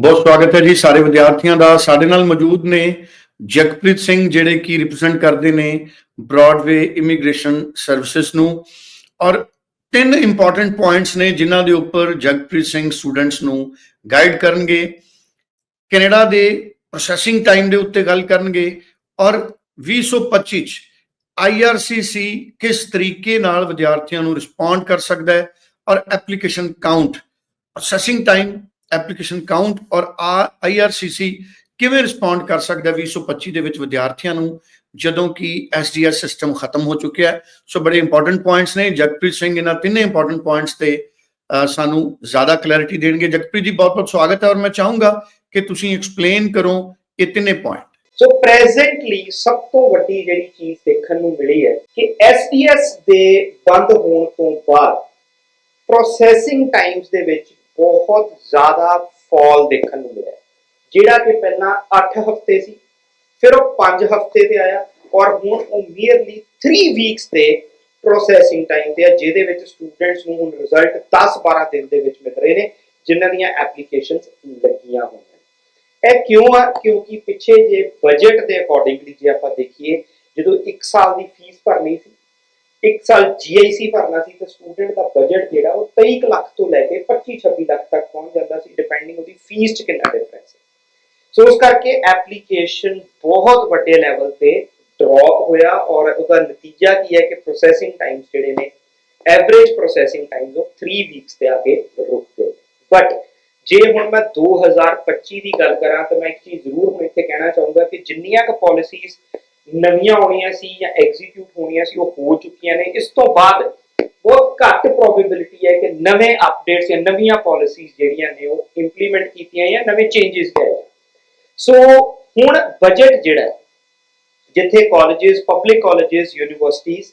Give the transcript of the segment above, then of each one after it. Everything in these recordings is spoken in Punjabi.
ਬਹੁਤ ਸਵਾਗਤ ਹੈ ਜੀ ਸਾਰੇ ਵਿਦਿਆਰਥੀਆਂ ਦਾ। ਸਾਡੇ ਨਾਲ ਮੌਜੂਦ ਨੇ ਜਗਪ੍ਰੀਤ ਸਿੰਘ, ਜਿਹੜੇ ਕੀ ਰਿਪਰੈਜ਼ੈਂਟ ਕਰਦੇ ਨੇ ਬ੍ਰੌਡਵੇ ਇਮੀਗ੍ਰੇਸ਼ਨ ਸਰਵਿਸਿਜ਼ ਨੂੰ। ਔਰ ਤਿੰਨ ਇੰਪੋਰਟੈਂਟ ਪੁਆਇੰਟਸ ਨੇ ਜਿਨ੍ਹਾਂ ਦੇ ਉੱਪਰ ਜਗਪ੍ਰੀਤ ਸਿੰਘ ਸਟੂਡੈਂਟਸ ਨੂੰ ਗਾਈਡ ਕਰਨਗੇ। ਕੈਨੇਡਾ ਦੇ ਪ੍ਰੋਸੈਸਿੰਗ ਟਾਈਮ ਦੇ ਉੱਤੇ ਗੱਲ ਕਰਨਗੇ। ਔਰ 2025 ਚ IRCC ਕਿਸ ਤਰੀਕੇ ਨਾਲ ਵਿਦਿਆਰਥੀਆਂ ਨੂੰ ਰਿਸਪੌਂਡ ਕਰ ਸਕਦਾ ਹੈ। ਔਰ application count processing time application count ਔਰ IRCC ਕਿਵੇਂ ਰਿਸਪੌਂਡ ਕਰ ਸਕਦਾ ਹੈ 2025 ਦੇ ਵਿੱਚ ਵਿਦਿਆਰਥੀਆਂ ਨੂੰ, ਜਦੋਂ ਕਿ ਐਸਡੀਐਸ ਸਿਸਟਮ ਖਤਮ ਹੋ ਚੁੱਕਿਆ ਹੈ? ਸੋ ਬੜੇ ਇੰਪੋਰਟੈਂਟ ਪੁਆਇੰਟਸ ਨੇ। ਜਗਪ੍ਰੀਤ ਸਿੰਘ, ਇਹਨਾਂ ਤਿੰਨੇ ਇੰਪੋਰਟੈਂਟ ਪੁਆਇੰਟਸ ਤੇ ਸਾਨੂੰ ਜ਼ਿਆਦਾ ਕਲੈਰਿਟੀ ਦੇਣਗੇ। ਜਗਪ੍ਰੀਤ ਜੀ, ਬਹੁਤ ਬਹੁਤ ਸਵਾਗਤ ਹੈ ਔਰ ਮੈਂ ਚਾਹੂੰਗਾ ਕਿ ਤੁਸੀਂ ਐਕਸਪਲੇਨ ਕਰੋ ਇਹ ਤਿੰਨੇ ਪੁਆਇੰਟ ਸੋ ਪ੍ਰੈਜ਼ੈਂਟਲੀ ਸਭ ਤੋਂ ਵੱਡੀ ਜਿਹੜੀ ਚੀਜ਼ ਦੇਖਣ ਨੂੰ ਮਿਲੀ ਹੈ ਕਿ ਐਸਟੀਐਸ ਦੇ ਬੰਦ ਹੋਣ ਤੋਂ ਬਾਅਦ ਪ੍ਰੋਸੈਸਿੰਗ ਟਾਈਮਸ ਦੇ ਵਿੱਚ ਬਹੁਤ ਜ਼ਿਆਦਾ ਫਾਲ ਦੇਖਣ ਨੂੰ ਮਿਲਿਆ। ਜਿਹੜਾ ਕਿ ਪਹਿਲਾਂ 8 ਹਫ਼ਤੇ ਸੀ, ਫਿਰ ਉਹ 5 ਹਫ਼ਤੇ ਤੇ ਆਇਆ ਔਰ ਹੁਣ ਉਹ ਮੀਅਰਲੀ 3 ਵੀਕਸ ਤੇ ਪ੍ਰੋਸੈਸਿੰਗ ਟਾਈਮ ਤੇ ਆ, ਜਿਹਦੇ ਵਿੱਚ ਸਟੂਡੈਂਟਸ ਨੂੰ ਹੁਣ ਰਿਜ਼ਲਟ 10-12 ਦਿਨ ਦੇ ਵਿੱਚ ਮਿਲ ਰਹੇ ਨੇ, ਜਿਨ੍ਹਾਂ ਦੀਆਂ ਐਪਲੀਕੇਸ਼ਨਸ ਲੱਗੀਆਂ ਹੋਈਆਂ ਇਹ ਕਿਉਂ ਆ? ਕਿਉਂਕਿ ਪਿੱਛੇ ਜੇ ਬਜਟ ਦੇ ਅਕੋਰਡਿੰਗਲੀ ਜੇ ਆਪਾਂ ਦੇਖੀਏ, ਜਦੋਂ 1 ਸਾਲ ਦੀ ਫੀਸ ਭਰਨੀ ਸੀ ਇੱਕ ਸਾਲ GIC ਭਰਨਾ ਸੀ ਤਾਂ ਸਟੂਡੈਂਟ ਦਾ ਬਜਟ ਜਿਹੜਾ ਉਹ 23 ਕੁ ਲੱਖ ਤੋਂ ਲੈ ਕੇ 25 26 ਲੱਖ ਤੱਕ ਪਹੁੰਚ ਜਾਂਦਾ ਸੀ ਡਿਪੈਂਡਿੰਗ ਉਹਦੀ ਫੀਸ 'ਚ ਕਿੰਨਾ ਡਿਫਰੈਂਸ ਹੈ। ਸੋ ਉਸ ਕਰਕੇ ਐਪਲੀਕੇਸ਼ਨ ਬਹੁਤ ਵੱਡੇ ਲੈਵਲ ਤੇ ਡ੍ਰੌਪ ਹੋਇਆ ਔਰ ਉਹਦਾ ਨਤੀਜਾ ਕੀ ਹੈ ਕਿ ਪ੍ਰੋਸੈਸਿੰਗ ਟਾਈਮਸ ਜਿਹੜੇ ਨੇ ਐਵਰੇਜ ਪ੍ਰੋਸੈਸਿੰਗ ਟਾਈਮਸ ਉਹ 3 ਵੀਕਸ ਤੇ ਆ ਕੇ ਰੁਕ ਗਏ। ਬਟ ਜੇ ਹੁਣ ਮੈਂ 2025 ਦੀ ਗੱਲ ਕਰਾਂ ਤਾਂ ਮੈਂ ਇੱਕ ਚੀਜ਼ ਜ਼ਰੂਰ ਹੁਣ ਇੱਥੇ ਕਹਿਣਾ ਚਾਹੂੰਗਾ ਕਿ ਜਿੰਨੀਆਂ ਕੁ ਪਾਲਿਸੀਜ਼ ਨਵੀਆਂ ਹੋਣੀਆਂ ਸੀ ਜਾਂ ਐਗਜ਼ੀਕਿਊਟ ਹੋਣੀਆਂ ਸੀ, ਉਹ ਹੋ ਚੁੱਕੀਆਂ ਨੇ। ਇਸ ਤੋਂ ਬਾਅਦ ਬਹੁਤ ਘੱਟ ਪ੍ਰੋਬੇਬਿਲਿਟੀ ਹੈ ਕਿ ਨਵੇਂ ਅਪਡੇਟਸ ਜਾਂ ਨਵੀਆਂ ਪਾਲਿਸੀਜ਼ ਜਿਹੜੀਆਂ ਨੇ, ਉਹ ਇੰਪਲੀਮੈਂਟ ਕੀਤੀਆਂ ਜਾਂ ਨਵੇਂ ਚੇਂजेस ਗਏ ਸੋ ਹੁਣ ਬਜਟ ਜਿਹੜਾ ਜਿੱਥੇ colleges public colleges universities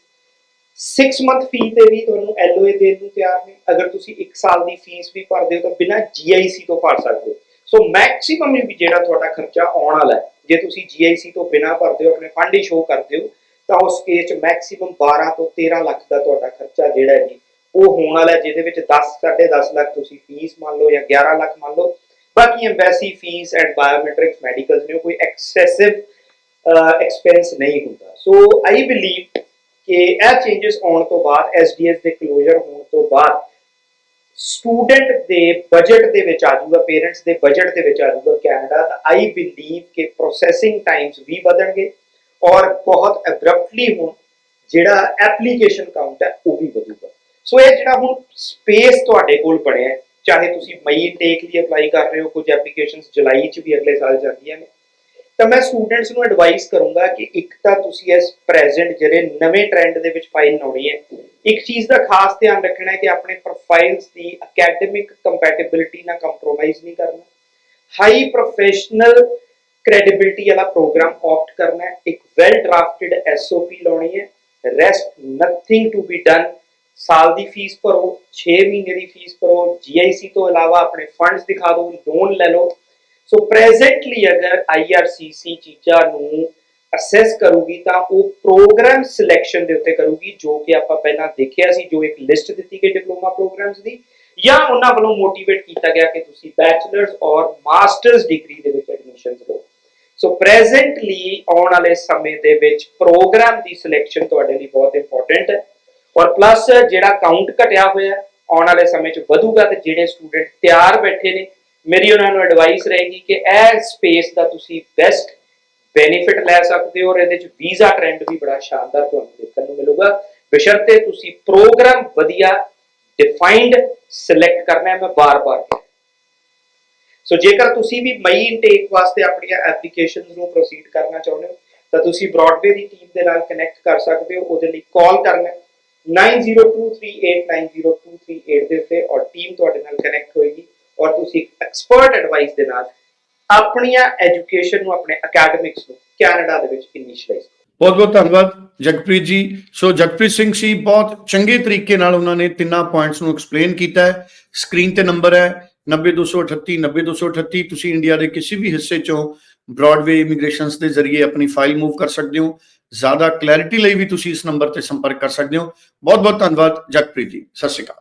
6 month fee ਤੇ ਵੀ ਤੁਹਾਨੂੰ ਐਲਓਏ ਦੇਣ ਨੂੰ ਤਿਆਰ ਨੇ। ਅਗਰ ਤੁਸੀਂ 1 ਸਾਲ ਦੀ ਫੀਸ ਵੀ ਭਰਦੇ ਹੋ ਤਾਂ ਬਿਨਾਂ GIC ਤੋਂ ਭਰ ਸਕਦੇ ਹੋ। ਸੋ ਮੈਕਸਿਮਮ ਵੀ ਜਿਹੜਾ ਤੁਹਾਡਾ ਖਰਚਾ ਆਉਣ ਵਾਲਾ ਹੈ ਜੇ ਤੁਸੀਂ GIC ਤੋਂ ਬਿਨਾਂ ਭਰਦੇ ਹੋ, ਆਪਣੇ ਫੰਡ ਹੀ ਸ਼ੋ ਕਰਦੇ ਹੋ, ਤਾਂ ਉਸ ਕੇਸ ਚ ਮੈਕਸਿਮਮ 12 ਤੋਂ 13 ਲੱਖ ਦਾ ਤੁਹਾਡਾ ਖਰਚਾ ਜਿਹੜਾ ਹੈ ਜੀ, ਉਹ ਹੋਣ ਵਾਲਾ ਜਿਹਦੇ ਵਿੱਚ 10 10.5 ਲੱਖ ਤੁਸੀਂ ਫੀਸ ਮੰਨ ਲਓ ਜਾਂ 11 ਲੱਖ ਮੰਨ ਲਓ। ਬਾਕੀ embassy fees and biometrics medicals ਨੇ, ਉਹ ਕੋਈ ਐਕਸੈਸਿਵ ਐਕਸਪੈਂਸ ਨਹੀਂ ਹੁੰਦਾ। ਸੋ ਆਈ ਬਿਲੀਵ ਕਿ ਇਹ ਚੇਂजेस ਆਉਣ ਤੋਂ ਬਾਅਦ ਐਸਡੀਐਸ ਦੇ ਕਲੋਜ਼ਰ ਹੋਣ ਤੋਂ ਬਾਅਦ ਸਟੂਡੈਂਟ ਦੇ ਬਜਟ ਦੇ ਵਿੱਚ ਆ ਜਾਊਗਾ ਪੇਰੈਂਟਸ ਦੇ ਬਜਟ ਦੇ ਵਿੱਚ ਆ ਜਾਊਗਾ ਕੈਨੇਡਾ ਤਾਂ ਆਈ ਬਿਲੀਵ ਕਿ ਪ੍ਰੋਸੈਸਿੰਗ ਟਾਈਮਸ ਵੀ ਵਧਣਗੇ ਔਰ ਬਹੁਤ ਐਬਰਪਟਲੀ ਹੁਣ ਜਿਹੜਾ ਐਪਲੀਕੇਸ਼ਨ ਕਾਊਂਟ ਹੈ, ਉਹ ਵੀ ਵਧੂਗਾ। ਸੋ ਇਹ ਜਿਹੜਾ ਹੁਣ ਸਪੇਸ ਤੁਹਾਡੇ ਕੋਲ ਬਣਿਆ ਚਾਹੇ ਤੁਸੀਂ ਮਈ ਟੇਕ ਲਈ ਅਪਲਾਈ ਕਰ ਰਹੇ ਹੋ, ਕੁਝ ਐਪਲੀਕੇਸ਼ਨਸ ਜੁਲਾਈ ਚ ਵੀ ਅਗਲੇ ਸਾਲ ਜਾਂਦੀਆਂ ਨੇ ਤਾਂ ਮੈਂ ਸਟੂਡੈਂਟਸ ਨੂੰ ਐਡਵਾਈਸ ਕਰੂੰਗਾ ਕਿ ਇੱਕ ਤਾਂ ਤੁਸੀਂ ਇਸ ਪ੍ਰੈਜ਼ੈਂਟ ਜਿਹੜੇ ਨਵੇਂ ਟ੍ਰੈਂਡ ਦੇ ਵਿੱਚ ਫਾਈਲ ਲਾਉਣੀ ਹੈ, ਇੱਕ ਚੀਜ਼ ਦਾ ਖਾਸ ਧਿਆਨ ਰੱਖਣਾ ਹੈ ਕਿ ਆਪਣੇ ਪ੍ਰੋਫਾਈਲਸ ਦੀ ਅਕੈਡਮਿਕ ਕੰਪੈਟੀਬਿਲਿਟੀ ਨਾਲ ਕੰਪਰੋਮਾਈਜ਼ ਨਹੀਂ ਕਰਨਾ। ਹਾਈ ਪ੍ਰੋਫੈਸ਼ਨਲ ਕ੍ਰੈਡੀਬਿਲਿਟੀ ਵਾਲਾ ਪ੍ਰੋਗਰਾਮ ਆਪਟ ਕਰਨਾ ਹੈ, ਇੱਕ ਵੈਲ ਡਰਾਫਟਡ ਐਸਓਪੀ ਲਾਉਣੀ ਹੈ rest nothing to be done ਸਾਲ ਦੀ ਫੀਸ ਭਰੋ 6 ਮਹੀਨੇ ਦੀ ਫੀਸ ਭਰੋ GIC ਤੋਂ ਇਲਾਵਾ ਆਪਣੇ ਫੰਡਸ ਦਿਖਾ ਦਿਓ ਲੋਨ ਲੈ ਲਓ। ਸੋ ਪ੍ਰੈਜ਼ੈਂਟਲੀ ਅਗਰ IRCC ਚੀਜ਼ਾਂ ਨੂੰ ਅਸੈਸ ਕਰੂਗੀ ਤਾਂ ਉਹ ਪ੍ਰੋਗਰਾਮ ਸਿਲੈਕਸ਼ਨ ਦੇ ਉੱਤੇ ਕਰੂਗੀ, ਜੋ ਕਿ ਆਪਾਂ ਪਹਿਲਾਂ ਦੇਖਿਆ ਸੀ, ਜੋ ਇੱਕ ਲਿਸਟ ਦਿੱਤੀ ਗਈ ਡਿਪਲੋਮਾ ਪ੍ਰੋਗਰਾਮਸ ਦੀ, ਜਾਂ ਉਹਨਾਂ ਵੱਲੋਂ ਮੋਟੀਵੇਟ ਕੀਤਾ ਗਿਆ ਕਿ ਤੁਸੀਂ ਬੈਚਲਰਸ ਔਰ ਮਾਸਟਰਸ ਡਿਗਰੀ ਦੇ ਵਿੱਚ ਐਡਮਿਸ਼ਨਸ ਲਓ। ਸੋ ਪ੍ਰੈਜ਼ੈਂਟਲੀ ਆਉਣ ਵਾਲੇ ਸਮੇਂ ਦੇ ਵਿੱਚ ਪ੍ਰੋਗਰਾਮ ਦੀ ਸਿਲੈਕਸ਼ਨ ਤੁਹਾਡੇ ਲਈ ਬਹੁਤ ਇੰਪੋਰਟੈਂਟ ਹੈ। ਔਰ ਪਲੱਸ ਜਿਹੜਾ ਕਾਊਂਟ ਘਟਿਆ ਹੋਇਆ, ਆਉਣ ਵਾਲੇ ਸਮੇਂ 'ਚ ਵਧੂਗਾ ਤੇ ਜਿਹੜੇ ਸਟੂਡੈਂਟ ਤਿਆਰ ਬੈਠੇ ਨੇ ਮੇਰੀ ਉਹਨਾਂ ਨੂੰ ਐਡਵਾਈਸ ਰਹੇਗੀ ਕਿ ਇਹ ਸਪੇਸ ਦਾ ਤੁਸੀਂ ਬੈਸਟ ਬੈਨੀਫਿਟ ਲੈ ਸਕਦੇ ਹੋ ਔਰ ਇਹਦੇ 'ਚ ਵੀਜ਼ਾ ਟ੍ਰੈਂਡ ਵੀ ਬੜਾ ਸ਼ਾਨਦਾਰ ਤੁਹਾਨੂੰ ਦੇਖਣ ਨੂੰ ਮਿਲੂਗਾ। ਬਸ਼ਰਤੇ ਤੁਸੀਂ ਪ੍ਰੋਗਰਾਮ ਵਧੀਆ ਡਿਫਾਈਨਡ ਸਿਲੈਕਟ ਕਰਨਾ ਹੈ, ਮੈਂ ਬਾਰ-ਬਾਰ ਸੋ ਜੇਕਰ ਤੁਸੀਂ ਵੀ ਮਈ ਇਨਟੇਕ ਵਾਸਤੇ ਆਪਣੀਆਂ ਐਪਲੀਕੇਸ਼ਨਸ ਨੂੰ ਪ੍ਰੋਸੀਡ ਕਰਨਾ ਚਾਹੁੰਦੇ ਹੋ, ਤਾਂ ਤੁਸੀਂ ਬ੍ਰੌਡਵੇ ਦੀ ਟੀਮ ਦੇ ਨਾਲ ਕਨੈਕਟ ਕਰ ਸਕਦੇ ਹੋ, ਉਹਦੇ ਲਈ ਕਾਲ ਕਰਨਾ ਹੈ। 9023890238 ਦੇ ਉੱਤੇ ਔਰ ਟੀਮ ਤੁਹਾਡੇ ਨਾਲ ਕਨੈਕਟ ਐਕਸਪਰਟ ਐਡਵਾਈਸ ਦੇ ਨਾਲ ਆਪਣੀਆਂ ਐਜੂਕੇਸ਼ਨ ਨੂੰ, ਆਪਣੇ ਅਕੈਡਮਿਕਸ ਨੂੰ ਕੈਨੇਡਾ ਦੇ ਵਿੱਚ ਇਨੀਸ਼ੀਅਲਾਈਜ਼ ਬਹੁਤ ਬਹੁਤ ਧੰਨਵਾਦ ਜਗਪ੍ਰੀਤ ਜੀ। ਸੋ ਜਗਪ੍ਰੀਤ ਸਿੰਘ ਸੀ ਬਹੁਤ ਚੰਗੇ ਤਰੀਕੇ ਨਾਲ ਉਹਨਾਂ ਨੇ ਤਿੰਨਾਂ ਪੁਆਇੰਟਸ ਨੂੰ ਐਕਸਪਲੇਨ ਕੀਤਾ ਹੈ। ਸਕਰੀਨ ਤੇ ਨੰਬਰ ਹੈ 90238 90238 ਤੁਸੀਂ ਇੰਡੀਆ ਦੇ ਕਿਸੇ ਵੀ ਹਿੱਸੇ ਚੋਂ ਬ੍ਰੌਡਵੇ ਇਮੀਗ੍ਰੇਸ਼ਨਸ ਦੇ ਜ਼ਰੀਏ ਆਪਣੀ ਫਾਈਲ ਮੂਵ ਕਰ ਸਕਦੇ ਹੋ। ਜ਼ਿਆਦਾ ਕਲੈਰਿਟੀ ਲਈ ਵੀ ਤੁਸੀਂ ਇਸ ਨੰਬਰ ਤੇ ਸੰਪਰਕ ਕਰ ਸਕਦੇ ਹੋ। ਬਹੁਤ ਬਹੁਤ ਧੰਨਵਾਦ ਜਗਪ੍ਰੀਤ ਜੀ। ਸਤਿ ਸ਼੍ਰੀ ਅਕਾਲ।